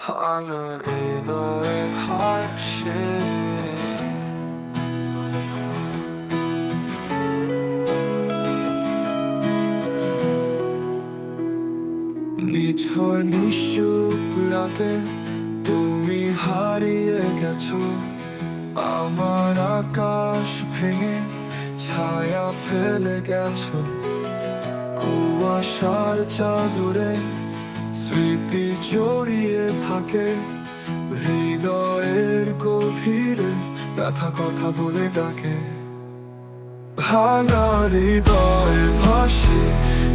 하늘 이더의 하신 নিঝড় নিশুক রাতে তুমি হারিয়ে গেছো আমার আকাশ ভেঙে ছায়া ফেলে গেছো কুয়াশার চাদরে স্মৃতি জড়িয়ে থাকে, হৃদয়ের গভীরে ব্যথা কথা বলে ডাকে। ভাঙা হৃদয় ভাসে,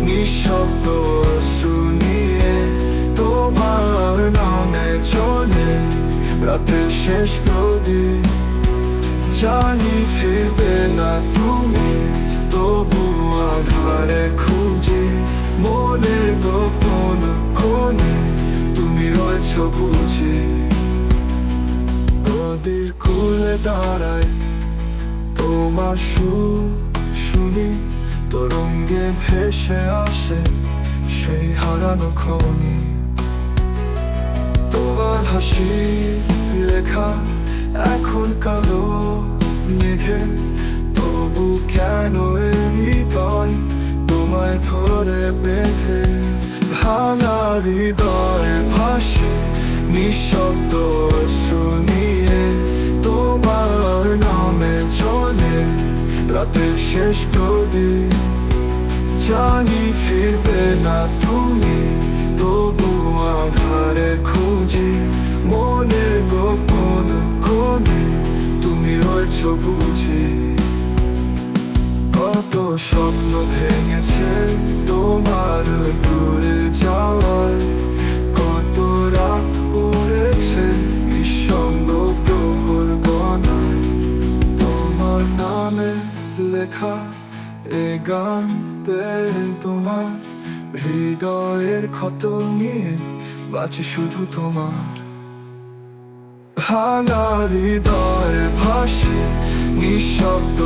নিঃশব্দ শুনিয়ে তোমার নামে চলে রাতের শেষ প্রদীপ। জানি ফিরবে না তুমি, তবু আধারে খুঁজি তুমি রয়েছ নদীর দাঁড়ায় তোমার শুনি, তরঙ্গে ভেসে আসে সেই হারানো খনি। তোমার হাসি লেখা এখন কালো মেঘে, তবু কেন হৃদয় তোমায় ধরে বেঁধে? ভাঙা হৃদয় ভাসে নিঃশব্দ শুনিয়ে তোমার নামে চলে রাতের শেষ প্রদীপ। জানি ফিরবে না তুমি, তবু আধারে খুঁজি মনের গোপন কোণে তুমি রয়েছ বুঝি। কত স্বপ্ন ভেঙেছে তোমার দূরে লেখা এ গান তোমার। হৃদয়ের ক্ষত নিয়ে বাঁচে শুধু তোমার। ভাঙা হৃদয় ভাসে নিঃশব্দ